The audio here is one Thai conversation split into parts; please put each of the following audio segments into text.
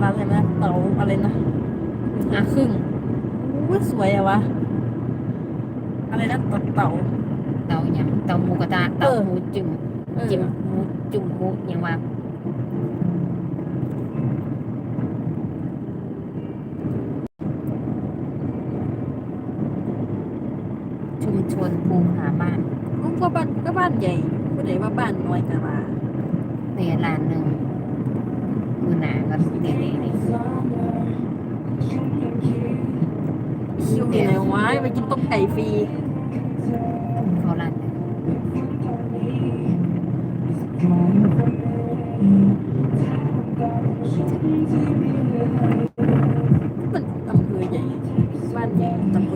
แนะนำร้านอะไรนะเต๋าอะไรนะอะครึ่งอู้สวยอะวะ อะไรนะเต๋าเต๋าเตาหยังเตาหมูกระทะเตาเออหมูจุ่มเออ จิ้มหมูจุ่มหมูหยังว่าชุมชนภูผาบ้านก็บ้านก็บ้านใหญ่ไม่ได้ว่าบ้านน้อยแต่ว่า เนี่ยร้านหนึ่งมือ หนาก็นี่นี่นี่คิวอยู่ไหนวะไปกินต้มไก่ฟรีเขาร้านมันอำเภอใหญ่บ้านใหญ่ตำบล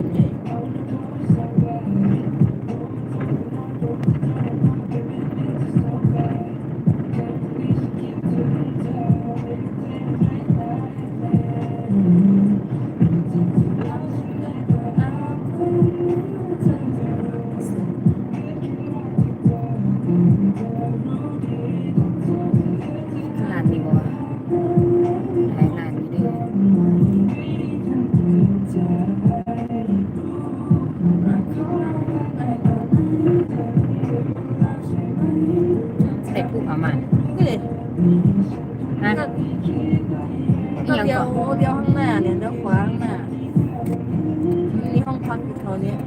ใส่ผู้ประมาณนี่เลยนะก็อีก็หยังเดียวก่อนเดียวข้างหน้าเนี่ยเดียวขวาข้างหน้ามีห้องพักอยู่แถวเนี้ย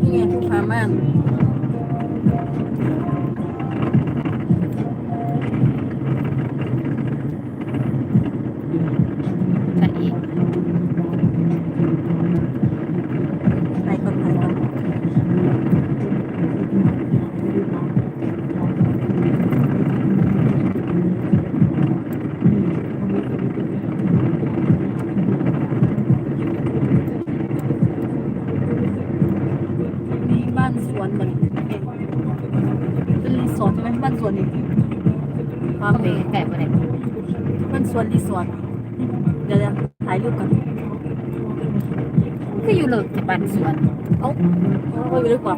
นี่ไงผู้พาม่าน ลิกที่บ้านสวนเอ้าเอาไปดีก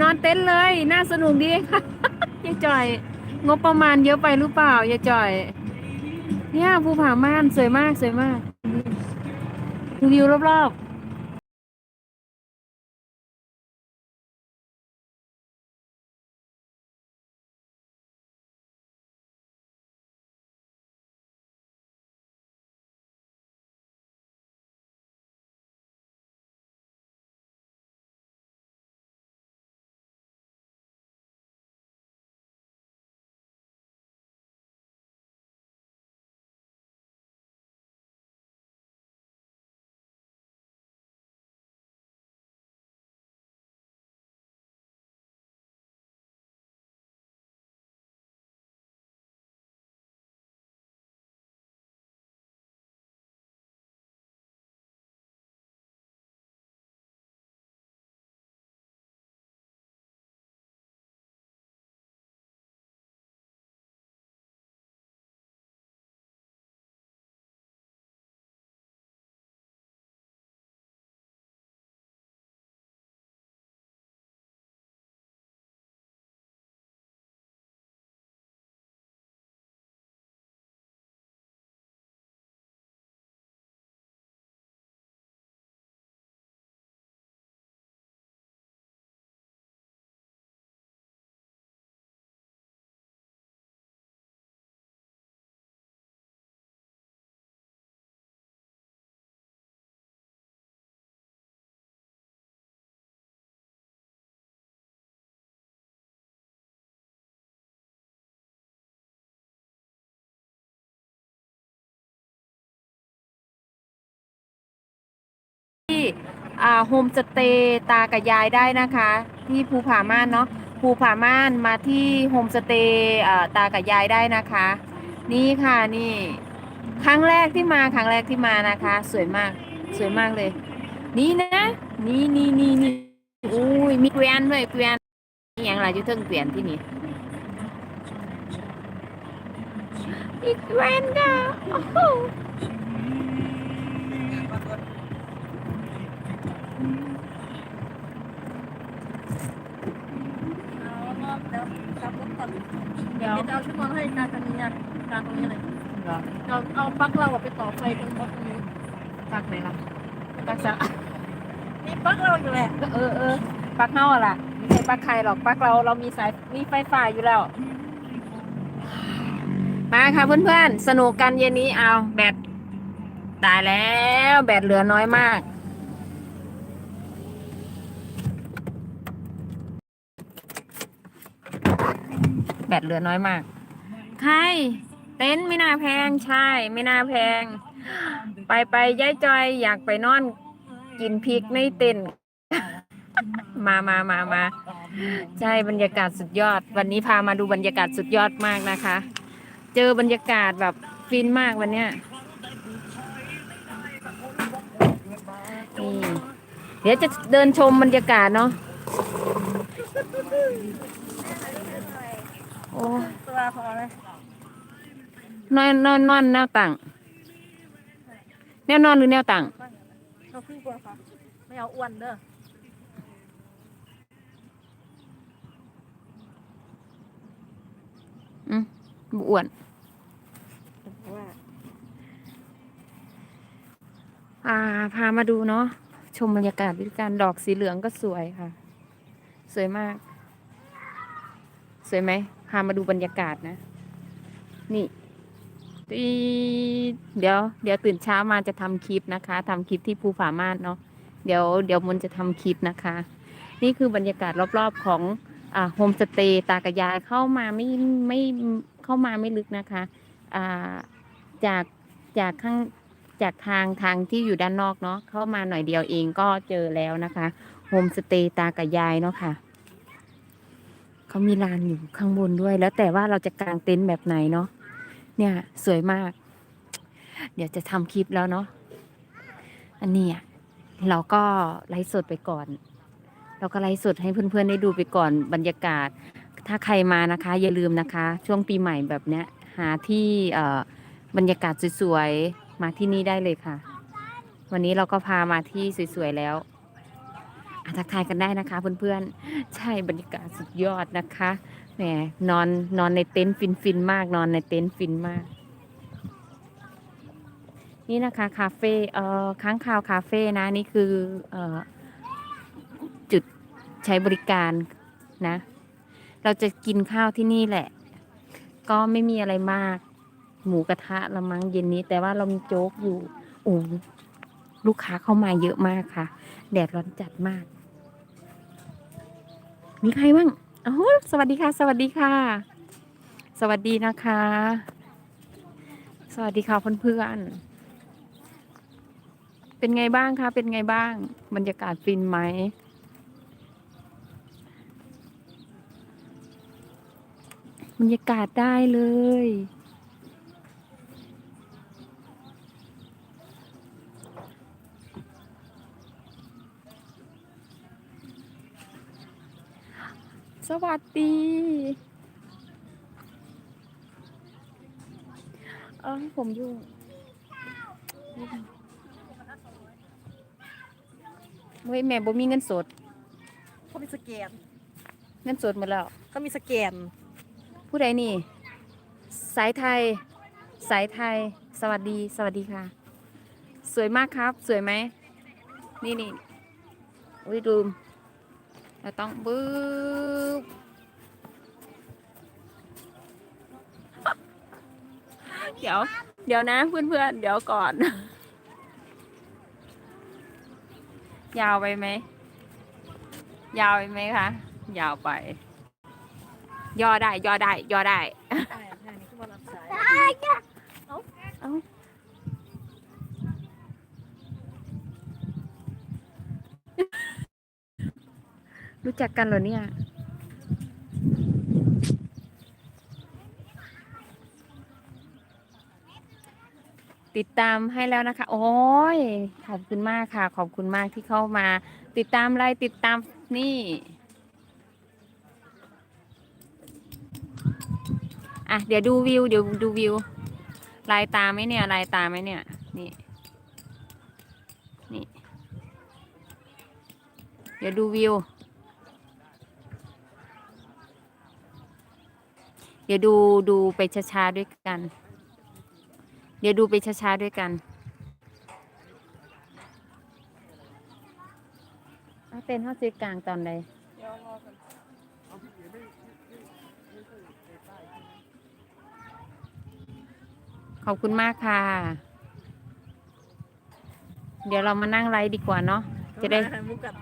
นอนเต็นท์เลย น่าสนุกดีค่ะยายจ่อย งบประมาณเยอะไปหรือเปล่ายายจ่อย เนี่ยภูผาม่านสวยมากสวยมากดูวิวรอบๆ โฮมสเตย์ตากับยายได้นะคะ ที่ภูผาม่านเนาะภูผาม่านมาที่โฮมสเตย์ตากับยายได้นะคะ นี่ค่ะนี่ครั้งแรกที่มาครั้งแรกที่มานะคะ สวยมากสวยมากเลย นี่นะ นี่นี่นี่นี่อุ้ยมีเกวียนด้วยเกวียนนี่อย่างไรอยู่เทิงเกวียนที่นี่อีกเกวียนค่ะโอ้โห เอารอบเดี๋ยวกลับรถก่อนเดี๋ยวเดี๋ยวเอาชุดนอนให้การตรงนี้นะการตรงนี้เลยเราเอาปลั๊กเราอะไปต่อไฟตรงรถตรงนี้ปักไหนล่ะปักซะมีปลั๊กเราอยู่แหละเออเออปักเฮาอะล่ะไม่ใช่ปักใครหรอกปักเราเรามีสายมีไฟฟ้าอยู่แล้ว มาค่ะเพื่อนๆสนุกกันเย็นนี้เอาแบตตายแล้ว แบตเหลือน้อยมาก แบตเหลือน้อยมาก ใคร เต็นท์ไม่น่าแพงใช่ ไม่น่าแพง ไปไปย้ายจอยอยากไปนอน กินพริกในเต็นท์ มามามามาใช่บรรยากาศสุดยอด วันนี้พามาดูบรรยากาศสุดยอดมากนะคะ เจอบรรยากาศแบบฟินมากวันเนี้ยนี่เดี๋ยวจะเดินชมบรรยากาศเนาะ โอ้ตัวพอไหมนอนนอนนอนแนวตั้งแนวนอนหรือแนวตั้งเราขึ้นกลัวค่ะไม่เอาอ้วนเด้ออืมบ่อ้วนว่าอ่าพามาดูเนาะชมบรรยากาศวิธีการดอกสีเหลืองก็สวยค่ะ สวยมาก สวยไหม พามาดูบรรยากาศนะ นี่ตีเดี๋ยว เดี๋ยวตื่นเช้ามาจะทำคลิปนะคะทำคลิปที่ภูผาม่านเนาะเดี๋ยวเดี๋ยวมันจะทำคลิปนะคะ นี่คือบรรยากาศรอบๆของอ่าโฮมสเตย์ตากระยายเข้ามาไม่ไม่เข้ามาไม่ลึกนะคะอ่าจากจากข้างจากทางทางที่อยู่ด้านนอกเนาะเข้ามาหน่อยเดียวเองก็เจอแล้วนะคะโฮมสเตย์ตากับยายเนาะค่ะ เขามีลานอยู่ข้างบนด้วย แล้วแต่ว่าเราจะกางเต็นท์แบบไหนเนาะเนี่ย สวยมาก เดี๋ยวจะทำคลิปแล้วเนาะอันนี้เราก็ไลฟ์สดไปก่อน เราก็ไลฟ์สดให้เพื่อนๆได้ดูไปก่อนบรรยากาศ ถ้าใครมานะคะ อย่าลืมนะคะ ช่วงปีใหม่แบบเนี้ย หาที่เอ่อบรรยากาศสวยๆมาที่นี่ได้เลยค่ะ วันนี้เราก็พามาที่สวยๆแล้ว ทักทายกันได้นะคะเพื่อนๆ ใช่บรรยากาศสุดยอดนะคะแหมนอนนอนในเต็นท์ฟินฟินมาก นอนในเต็นท์ฟินมาก นี่นะคะคาเฟ่เอ่อค้างคาวคาเฟ่นะนี่คือเอ่อจุดใช้บริการนะ เราจะกินข้าวที่นี่แหละ ก็ไม่มีอะไรมาก หมูกระทะละมั้งเย็นนี้ แต่ว่าเรามีโจ๊กอยู่โอ้ลูกค้าเข้ามาเยอะมากค่ะ แดดร้อนจัดมาก มีใครบ้างโอ้โหสวัสดีค่ะ สวัสดีค่ะ สวัสดีนะคะ สวัสดีค่ะเพื่อนๆเป็นไงบ้างคะ เป็นไงบ้าง บรรยากาศฟินไหมบรรยากาศได้เลย สวัสดีเออผมอยู่เฮ้ยแม่บ่มีเงินสด เขามีสแกนเงินสดหมดแล้ว เขามีสแกน ผู้ใดนี่ สายไทย สายไทย สวัสดี สวัสดีค่ะ สวยมากครับ สวยไหม นี่นี่อุ้ยดูม เราต้องบึ๊บเดี๋ยว เดี๋ยวนะเพื่อนๆ เดี๋ยวก่อน ยาวไปไหม ยาวไปไหมคะ ยาวไป ย่อได้ ย่อได้ ย่อได้ ใช่ใช่นี่คือมารับสาย เอ้า รู้จักกันเหรอเนี่ย ติดตามให้แล้วนะคะ โอ้ย ขอบคุณมากค่ะ ขอบคุณมากที่เข้ามา ติดตามอะไรติดตามนี่อะเดี๋ยวดูวิว เดี๋ยวดูวิว ลายตาไหมเนี่ยลายตาไหมเนี่ย นี่ นี่ เดี๋ยวดูวิว ดี๋ยวดูดูไปช้าๆด้วยกัน เดี๋ยวดูไปช้าๆด้วยกันเอาเต้นเข้าซื้อกลางตอนใดเดี๋ยวรอกันขอบคุณมากค่ะ เดี๋ยวเรามานั่งไลฟ์ดีกว่าเนาะ จะได้ มุกกัน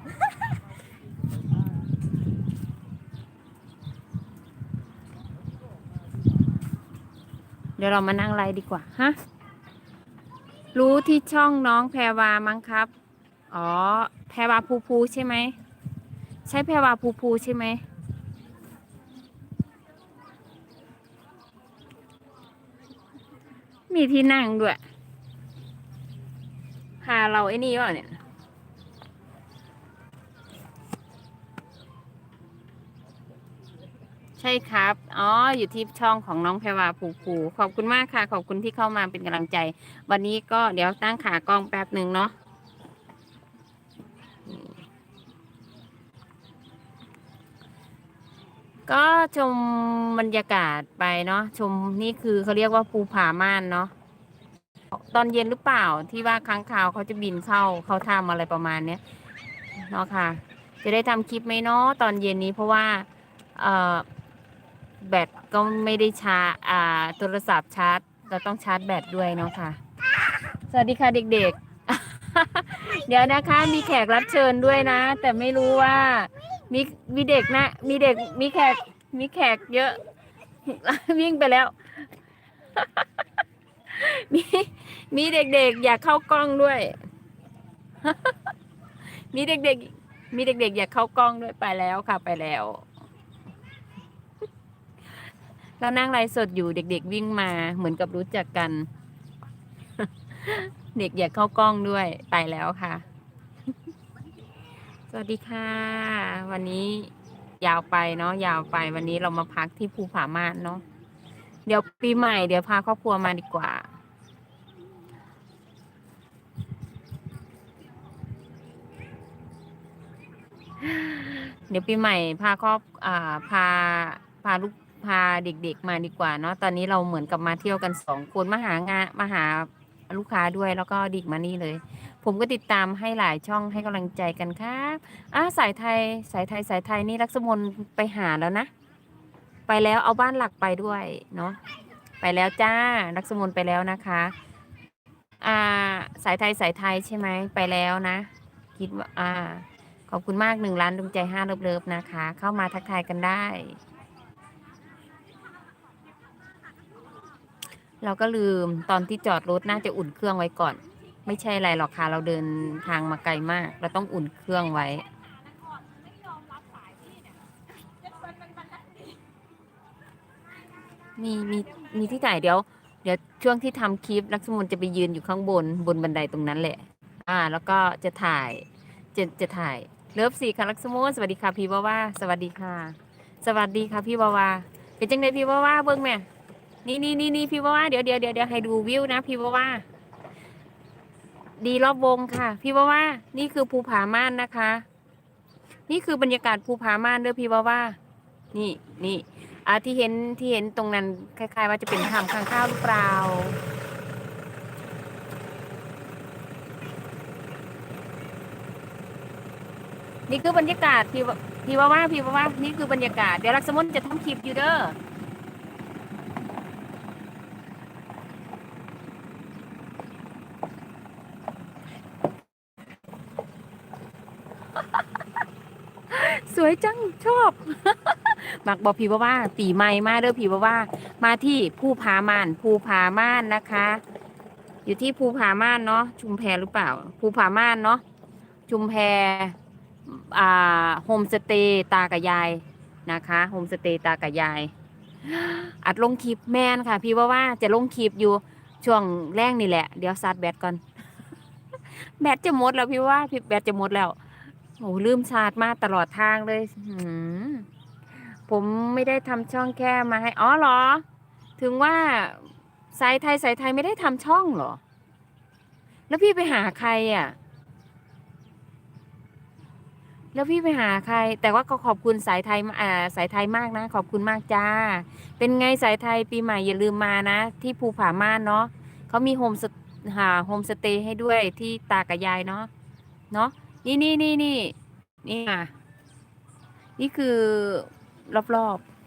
เดี๋ยวเรามานั่งไลฟ์ดีกว่า ฮะ รู้ที่ช่องน้องแพรวามั้งครับ อ๋อ แพรวาภูภูใช่ไหม ใช่แพรวาภูภูใช่ไหม มีที่นั่งด้วย พาเราไอ้นี่วะเนี่ย ใช่ครับ อ๋อ อยู่ที่ช่องของน้องแพรวาผูผูขอบคุณมากค่ะ ขอบคุณที่เข้ามาเป็นกำลังใจ วันนี้ก็เดี๋ยวตั้งขากล้องแป๊บหนึ่งเนาะก็ชมบรรยากาศไปเนาะชมนี่คือเขาเรียกว่าภูผาม่านเนาะตอนเย็นหรือเปล่าที่ว่าค้างคาวเขาจะบินเข้าเขาทำอะไรประมาณเนี้ยเนาะค่ะ จะได้ทำคลิปไหมเนาะตอนเย็นนี้เพราะว่า เอ่อ แบตก็ไม่ได้ชาร์จอ่าโทรศัพท์ชาร์จ เราต้องชาร์จแบตด้วยเนาะค่ะ สวัสดีค่ะเด็กๆ เดี๋ยวนะคะมีแขกรับเชิญด้วยนะ แต่ไม่รู้ว่ามีมีเด็กนะ มีเด็กมีแขกมีแขกเยอะ วิ่งไปแล้ว มีมีเด็กๆ อยากเข้ากล้องด้วย มีเด็กๆ มีเด็กๆ อยากเข้ากล้องด้วยไปแล้วค่ะไปแล้ว เรานั่งไลฟ์สดอยู่เด็ก ๆ วิ่งมาเหมือนกับรู้จักกัน เด็กอยากเข้ากล้องด้วยไปแล้วค่ะ สวัสดีค่ะ วันนี้ยาวไปเนาะยาวไปวันนี้เรามาพักที่ภูผาม่านเนาะเดี๋ยวปีใหม่เดี๋ยวพาครอบครัวมาดีกว่า เดี๋ยวปีใหม่พาครอบอ่าพาพาลูก พาเด็กๆมาดีกว่าเนาะตอนนี้เราเหมือนกับมาเที่ยวกันสองคนมาหางานมาหาลูกค้าด้วยแล้วก็ดิกมานี่เลย ผมก็ติดตามให้หลายช่องให้กำลังใจกันครับอะสายไทยสายไทยสายไทยนี่ลักษมนไปหาแล้วนะ ไปแล้วเอาบ้านหลักไปด้วยเนาะไปแล้วจ้าลักษมนไปแล้วนะคะอ่าสายไทยสายไทยใช่ไหมไปแล้วนะ คิดว่าอ่าขอบคุณมากหนึ่งล้านดวงใจห้าเลิฟๆนะคะ เข้ามาทักทายกันได้ เราก็ลืมตอนที่จอดรถน่าจะอุ่นเครื่องไว้ก่อน ไม่ใช่อะไรหรอกค่ะ เราเดินทางมาไกลมาก เราต้องอุ่นเครื่องไว้ มีมีมีที่ถ่ายเดี๋ยว เดี๋ยวช่วงที่ทำคลิปลักษมนจะไปยืนอยู่ข้างบนบนบันไดตรงนั้นแหละ อ่า แล้วก็จะถ่าย จะจะถ่ายเลิฟสี่ค่ะลักษมนสวัสดีค่ะพี่ว่าว่าสวัสดีค่ะ สวัสดีค่ะพี่วาวาเป็นจังไดพี่วาว่าเบิ้งแม่ นี่นี่นี่นี่พี่วาวาเดี๋ยวเดี๋ยวเดี๋ยวเดี๋ยวให้ดูวิวนะพี่วาวาดีรอบวงค่ะ พี่วาวานี่คือภูผาม่านนะคะ นี่คือบรรยากาศภูผาม่านเด้อพี่วาวานี่นี่อ่าที่เห็นที่เห็นตรงนั้นคล้าย ๆ ว่าจะเป็นถ้ำข้างข้าวหรือเปล่านี่คือบรรยากาศพี่ว่าพี่ว่าว่าพี่ว่าว่านี่คือบรรยากาศเดี๋ยวลักษมนจะทำคลิปอยู่เด้อ ส วยจังชอบ มักบอกพี่ว่าว่าปีใหม่มาเด้อพี่ว่าว่า มาที่ภูผาม่านภูผาม่านนะคะ อยู่ที่ภูผาม่านเนาะชุมแพหรือเปล่าภูผาม่านเนาะชุมแพอ่าโฮมสเตย์ตากับยายนะคะโฮมสเตย์ตากับยาย อัดลงคลิปแมนค่ะ พี่ว่าว่าจะลงคลิปอยู่ช่วงแรกนี่แหละ เดี๋ยวซัดแบตก่อน แบตจะหมดแล้วพี่ว่าพี่แบตจะหมดแล้ว โอ้ลืมชาร์จมาตลอดทางเลยผมไม่ได้ทำช่องแค่มาให้อ๋อเหรอ ถึงว่าสายไทยสายไทยไม่ได้ทำช่องเหรอ แล้วพี่ไปหาใครอะ แล้วพี่ไปหาใคร แต่ว่าก็ขอบคุณสายไทยอ่าสายไทยมากนะ ขอบคุณมากจ้า เป็นไงสายไทยปีใหม่อย่าลืมมานะ ที่ภูผาม่านเนาะเขามีโฮมสหาโฮมสเตย์ให้ด้วยที่ตากับยายเนาะเนาะ นี่นี่นี่นี่นี่ค่ะ นี่คือรอบๆ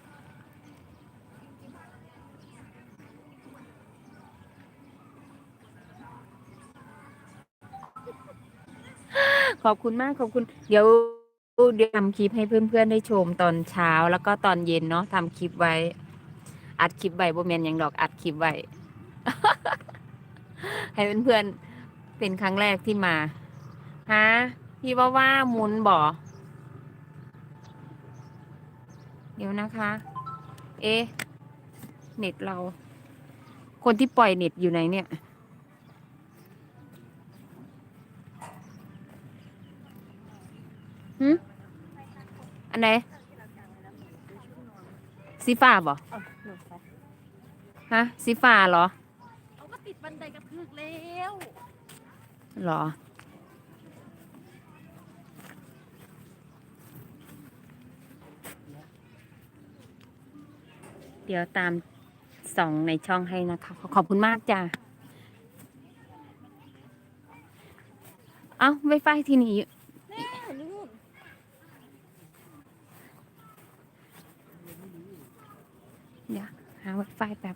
ขอบคุณมากขอบคุณ เดี๋ยวเดี๋ยวทำคลิปให้เพื่อนๆได้ชมตอนเช้าแล้วก็ตอนเย็นเนาะทำคลิปไว้ อัดคลิปไว้บ่แมนหยังดอกอัดคลิปไว้ให้เพื่อนๆเป็นครั้งแรกที่มาฮะ พี่ว่าว่าหมุนบ่เดี๋ยวนะคะ เอ๊ะเน็ตเรา คนที่ปล่อยเน็ตอยู่ไหนเนี่ย หืมอันไหนสีฟ้าบ่เอาหลุดไปฮะสีฟ้าเหรอ เอาก็ติดบันไดกระทึกแล้ว เหรอ ดี๋ยวตามส่องในช่องให้นะคะขอขอบคุณมากจ้าเอ้าไวไฟที่นี่แน่ลืมเดี๋ยวหาไวไฟแป๊บ